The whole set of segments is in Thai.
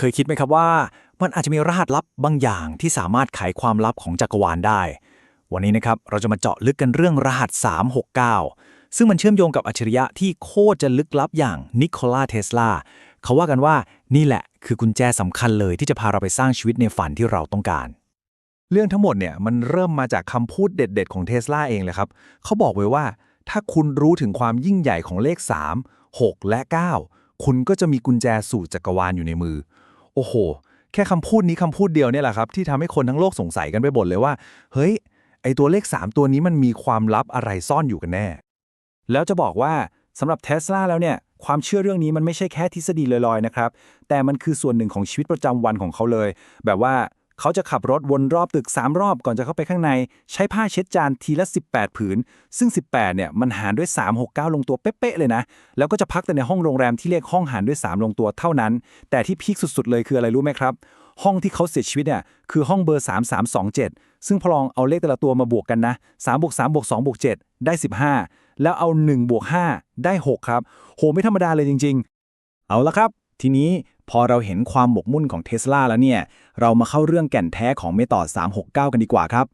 เคยคิดไหมครับว่า มันอาจจะมีรหัสลับบางอย่างที่สามารถไขความลับของจักรวาลได้ วันนี้นะครับเราจะมาเจาะลึกกันเรื่องรหัส 369 ซึ่งมันเชื่อมโยงกับอัจฉริยะที่โคตรจะลึกลับอย่างนิโคลาเทสลาเขาว่ากันว่านี่แหละคือกุญแจสำคัญเลยที่จะพาเราไปสร้างชีวิตในฝันที่เราต้องการ เรื่องทั้งหมดเนี่ยมันเริ่มมาจากคำพูดเด็ด ๆ ของเทสลาเองเลยครับเขาบอกไว้ว่า ถ้าคุณรู้ถึงความยิ่งใหญ่ของเลข 3 6 และ 9 คุณก็จะมีกุญแจสู่จักรวาลอยู่ในมือ โอ้โห แค่คำพูดนี้คำพูดเดียวเนี่ยแหละครับ ที่ทำให้คนทั้งโลกสงสัยกันไปหมดเลยว่า เฮ้ย ไอตัวเลข 3 ตัวนี้มันมีความลับอะไรซ่อนอยู่กันแน่ แล้วจะบอกว่าสำหรับเทสลาแล้วเนี่ย ความเชื่อเรื่องนี้มันไม่ใช่แค่ทฤษฎีลอยๆนะครับ แต่มันคือส่วนหนึ่งของชีวิตประจำวันของเขาเลย แบบว่า เขาจะขับรถวนรอบตึก 3 รอบก่อนจะเข้าไปข้างใน ใช้ผ้าเช็ดจานทีละ 18 ผืน ซึ่ง 18เนี่ยมันหารด้วย 369 ลงตัวเป๊ะๆเลยนะ แล้วก็จะพักแต่ในห้องโรงแรมที่เรียกห้องหารด้วย 3 ลงตัวเท่านั้น แต่ที่พีคสุดๆเลยคืออะไรรู้ไหมครับ ห้องที่เขาเสียชีวิตเนี่ยคือห้องเบอร์ 3327 ซึ่งพอลองเอาเลขแต่ละตัวมาบวกกันนะ3บวก3บวก2บวก7ได้ 15 แล้วเอา1บวก5ได้ 6 ครับ โหไม่ธรรมดาเลยจริง ๆ เอาละครับ ทีนี้ พอเราเห็นความหมกมุ่นของเทสลาแล้วเนี่ย เรามาเข้าเรื่องแก่นแท้ของเมตอด369 กันดีกว่าครับ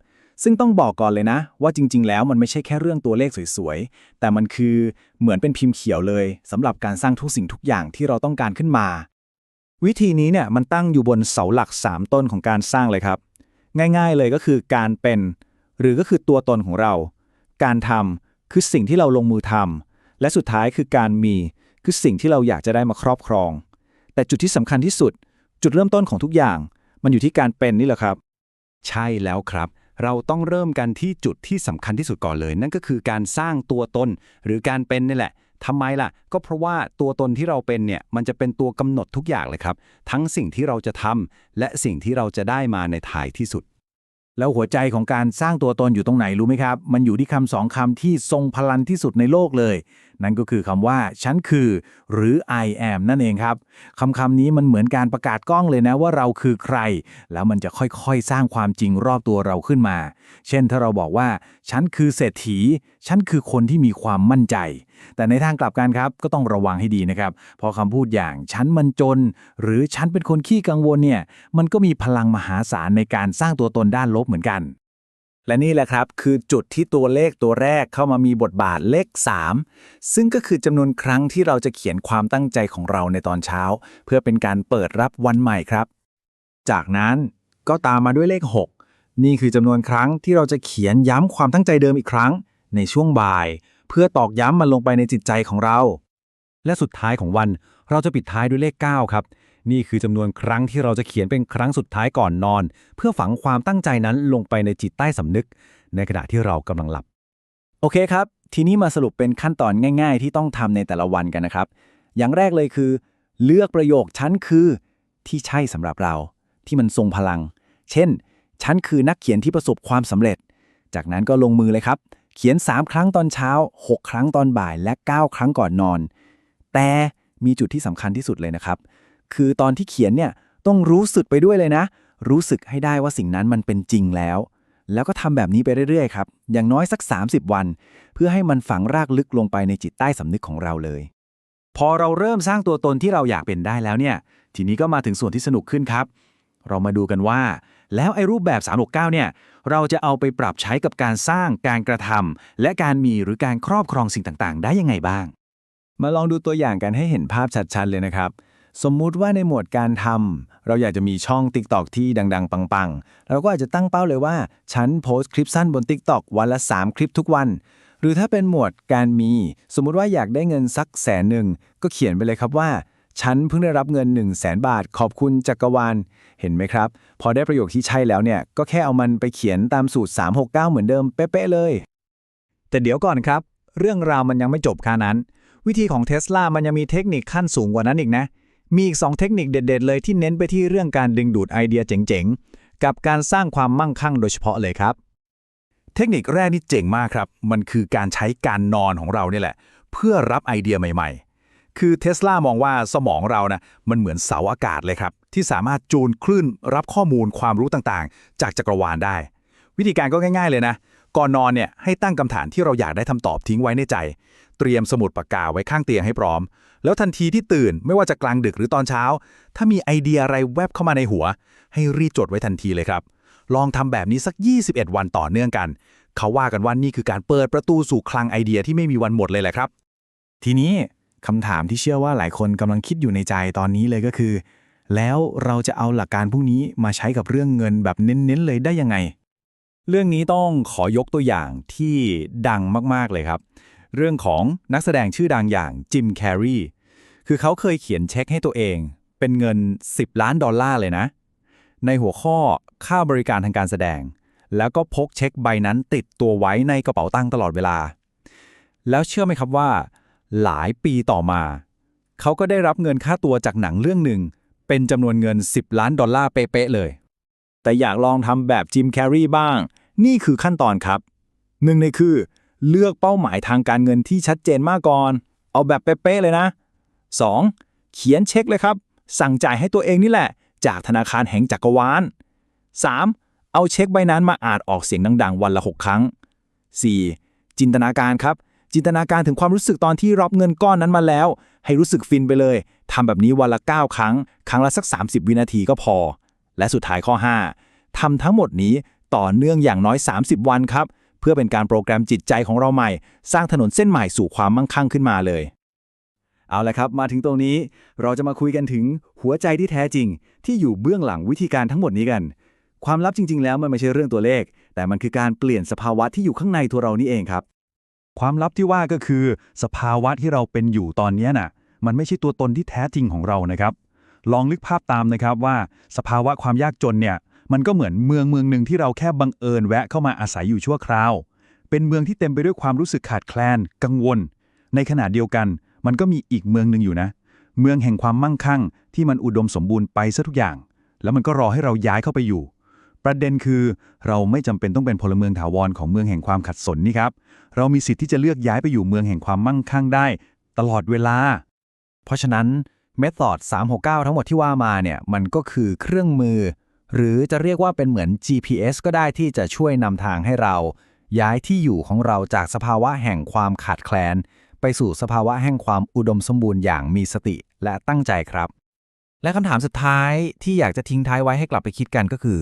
ซึ่งต้องบอกก่อนเลยนะ ว่าจริง ๆ แล้วมันไม่ใช่แค่เรื่องตัวเลขสวยๆ แต่มันคือเหมือนเป็นพิมพ์เขียวเลยสำหรับการสร้างทุกสิ่งทุกอย่างที่เราต้องการขึ้นมา วิธีนี้เนี่ยมันตั้งอยู่บนเสาหลัก 3 ต้นของการสร้างเลยครับ ง่าย ๆ เลยก็คือการเป็น หรือก็คือตัวตนของเรา การทำคือสิ่งที่เราลงมือทำและสุดท้ายคือการมีคือสิ่งที่เราอยากจะได้มาครอบครอง แต่จุดที่สำคัญที่สุด จุดเริ่มต้นของทุกอย่าง มันอยู่ที่การเป็นนี่แหละครับ ใช่แล้วครับ เราต้องเริ่มกันที่จุดที่สำคัญที่สุดก่อนเลย นั่นก็คือการสร้างตัวตน หรือการเป็นนี่แหละทำไมล่ะ ก็เพราะว่าตัวตนที่เราเป็นเนี่ย มันจะเป็นตัวกำหนดทุกอย่างเลยครับ ทั้งสิ่งที่เราจะทำและสิ่งที่เราจะได้มาในท้ายที่สุด แล้วหัวใจของการสร้างตัวตนอยู่ตรงไหนรู้ไหมครับ มันอยู่ที่คำสองคำที่ทรงพลังที่สุดในโลกเลยนั่นก็คือคำว่าฉันคือ หรือ I am นั่นเองครับคำคำนี้มันเหมือนการประกาศกล้องเลยนะว่าเราคือใคร แล้วมันจะค่อยๆ สร้างความจริงรอบตัวเราขึ้นมา เช่นถ้าเราบอกว่า ฉันคือเศรษฐี ฉันคือคนที่มีความมั่นใจ แต่ในทางกลับกันครับก็ต้องระวังให้ดีนะครับพอคำพูดอย่างฉันมันจน หรือฉันเป็นคนขี้กังวลเนี่ยมันก็มีพลังมหาศาลในการสร้างตัวตนด้านลบเหมือนกัน และนี่แหละครับ คือจุดที่ตัวเลขตัวแรกเข้ามามีบทบาทเลข 3 ซึ่งก็คือจำนวนครั้งที่เราจะเขียนความตั้งใจของเราในตอนเช้า เพื่อเป็นการเปิดรับวันใหม่ครับ จากนั้นก็ตามมาด้วยเลข 6 นี่คือจำนวนครั้งที่เราจะเขียนย้ำความตั้งใจเดิมอีกครั้ง ในช่วงบ่าย เพื่อตอกย้ำมันลงไปในจิตใจของเรา และสุดท้ายของวันเราจะปิดท้ายด้วยเลข 9 ครับ นี่คือจำนวนครั้งที่เราจะเขียนเป็นครั้งสุดท้ายก่อนนอน เพื่อฝังความตั้งใจนั้นลงไปในจิตใต้สำนึก ในขณะที่เรากำลังหลับ โอเคครับ ทีนี้มาสรุปเป็นขั้นตอนง่าย ๆ ที่ต้องทำในแต่ละวันกันนะครับ อย่างแรกเลยคือ เลือกประโยคฉันคือ ที่ใช่สำหรับเรา ที่มันทรงพลัง เช่น ฉันคือนักเขียนที่ประสบความสำเร็จ จากนั้นก็ลงมือเลยครับ เขียน 3 ครั้งตอนเช้า 6 ครั้งตอนบ่ายและ 9 ครั้งก่อนนอน แต่มีจุดที่สำคัญที่สุดเลยนะครับ คือตอนที่เขียนเนี่ยต้องรู้สึกไปด้วยเลยนะ รู้สึกให้ได้ว่าสิ่งนั้นมันเป็นจริงแล้ว แล้วก็ทำแบบนี้ไปเรื่อยๆครับอย่างน้อยสัก 30 วัน เพื่อให้มันฝังรากลึกลงไปในจิตใต้สำนึกของเราเลย พอเราเริ่มสร้างตัวตนที่เราอยากเป็นได้แล้วเนี่ย ทีนี้ก็มาถึงส่วนที่สนุกขึ้นครับ เรามาดูกันว่า แล้วไอ้รูปแบบ 369 เนี่ย เราจะเอาไปปรับใช้กับการสร้างการกระทำและการมีหรือการครอบครองสิ่งต่างๆ ได้ยังไงบ้าง มาลองดูตัวอย่างกันให้เห็นภาพชัดๆเลยนะครับ สมมุติว่าในหมวดการทำเราอยากจะมีช่อง TikTok ที่ดัง ๆ ปังๆ เราก็อาจจะตั้งเป้าเลยว่า ฉันโพสต์คลิปสั้นบน TikTok วันละ 3 คลิปทุกวัน หรือถ้าเป็นหมวดการมี สมมุติว่าอยากได้เงินสักแสนหนึ่งก็เขียนไปเลยครับว่า ฉันเพิ่งได้รับเงิน 1 0 0 0 0แสนบาท ขอบคุณจักรวาลเห็นไหมครับ พอได้ประโยคที่ใช่แล้วเนี่ยก็แค่เอามันไปเขียนตามสูตร 369 เหมือนเดิมเป๊ะๆเลย แต่เดี๋ยวก่อนครับ เรื่องราวมันยังไม่จบแค่นั้น วิธีของเทสลามันยังมีเทคนิคขั้นสูงกว่านั้นอีกนะ มีอีก 2 เทคนิคเด็ด ๆ เลยที่เน้นไปที่เรื่องการดึงดูดไอเดียเจ๋งๆ กับการสร้างความมั่งคั่งโดยเฉพาะเลยครับ เทคนิคแรกนี่เจ๋งมากครับ มันคือการใช้การนอนของเราเนี่ยแหละ เพื่อรับไอเดียใหม่ๆ คือเทสลามองว่าสมองเรานะมันเหมือนเสาอากาศเลยครับ ที่สามารถจูนคลื่นรับข้อมูลความรู้ต่างๆ จากจักรวาลได้ วิธีการก็ง่าย ๆเลยนะ ก่อนนอนเนี่ยให้ตั้งคำถามที่เราอยากได้คำตอบทิ้งไว้ในใจ เตรียมสมุดปากกาไว้ข้างเตียงให้พร้อม แล้วทันทีที่ตื่นไม่ว่าจะกลางดึกหรือตอนเช้า ถ้ามีไอเดียอะไรแวบเข้ามาในหัว ให้รีบจดไว้ทันทีเลยครับ ลองทำแบบนี้สัก 21 วันต่อเนื่องกัน เขาว่ากันว่านี่คือการเปิดประตูสู่คลังไอเดียที่ไม่มีวันหมดเลยแหละครับ ทีนี้คำถามที่เชื่อว่าหลายคนกำลังคิดอยู่ในใจตอนนี้เลยก็คือ แล้วเราจะเอาหลักการพวกนี้มาใช้กับเรื่องเงินแบบเน้นๆเลยได้ยังไง เรื่องนี้ต้องขอยกตัวอย่างที่ดังมากๆเลยครับ เรื่องของนักแสดงชื่อดังอย่างจิมแคร์รีคือเขาเคยเขียนเช็คให้ตัวเอง เป็นเงิน 10 ล้านดอลลาร์เลยนะ ในหัวข้อค่าบริการทางการแสดง แล้วก็พกเช็คใบนั้นติดตัวไว้ในกระเป๋าตังตลอดเวลา แล้วเชื่อไหมครับว่า หลายปีต่อมา เขาก็ได้รับเงินค่าตัวจากหนังเรื่องหนึ่งเป็นจำนวนเงิน 10 ล้านดอลลาร์เป๊ะๆเลย แต่อยากลองทำแบบจิมแคร์รีบ้าง นี่คือขั้นตอนครับหนึ่งในคือ เลือกเป้าหมายทางการเงินที่ชัดเจนมากก่อน เอาแบบเป๊ะๆเลยนะ 2. เขียนเช็คเลยครับ สั่งจ่ายให้ตัวเองนี่แหละ จากธนาคารแห่งจักรวาล 3. เอาเช็คใบนั้นมาอ่านออกเสียงดังๆ วันละ 6 ครั้ง 4. จินตนาการครับ จินตนาการถึงความรู้สึกตอนที่รับเงินก้อนนั้นมาแล้ว ให้รู้สึกฟินไปเลยทำแบบนี้วันละ 9 ครั้ง ครั้งละสัก 30 วินาทีก็พอ และสุดท้ายข้อ 5ทำทั้งหมดนี้ต่อเนื่องอย่างน้อย 30 วันครับ เพื่อเป็นการโปรแกรมจิตใจของเราใหม่ สร้างถนนเส้นใหม่สู่ความมั่งคั่งขึ้นมาเลย เอาละครับ มาถึงตรงนี้เราจะมาคุยกันถึงหัวใจที่แท้จริง ที่อยู่เบื้องหลังวิธีการทั้งหมดนี้กัน ความลับจริง ๆ แล้วมันไม่ใช่เรื่องตัวเลข แต่มันคือการเปลี่ยนสภาวะที่อยู่ข้างในตัวเรานี่เองครับ ความลับที่ว่าก็คือ สภาวะที่เราเป็นอยู่ตอนนี้น่ะ มันไม่ใช่ตัวตนที่แท้จริงของเรานะครับ ลองนึกภาพตามนะครับว่าสภาวะความยากจนเนี่ยมันก็เหมือนเมืองเมืองหนึ่งที่เราแค่บังเอิญแวะเข้ามาอาศัยอยู่ชั่วคราว เป็นเมืองที่เต็มไปด้วยความรู้สึกขาดแคลน กังวล ในขณะเดียวกัน มันก็มีอีกเมืองหนึ่งอยู่นะ เมืองแห่งความมั่งคั่ง ที่มันอุดมสมบูรณ์ไปซะทุกอย่าง แล้วมันก็รอให้เราย้ายเข้าไปอยู่ ประเด็นคือ เราไม่จำเป็นต้องเป็นพลเมืองถาวรของเมืองแห่งความขัดสนนี่ครับ เรามีสิทธิ์ที่จะเลือกย้ายไปอยู่เมืองแห่งความมั่งคั่งได้ ตลอดเวลา เพราะฉะนั้น เมธอด369 ทั้งหมดที่ว่ามาเนี่ยมันก็คือเครื่องมือ หรือจะเรียกว่าเป็นเหมือน GPS ก็ได้ที่จะช่วยนำทางให้เรา ย้ายที่อยู่ของเราจากสภาวะแห่งความขาดแคลน ไปสู่สภาวะแห่งความอุดมสมบูรณ์อย่างมีสติและตั้งใจครับ และคำถามสุดท้ายที่อยากจะทิ้งท้ายไว้ให้กลับไปคิดกันก็คือ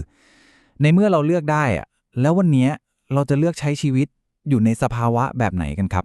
ในเมื่อเราเลือกได้อะแล้ววันนี้เราจะเลือกใช้ชีวิตอยู่ในสภาวะแบบไหนกันครับ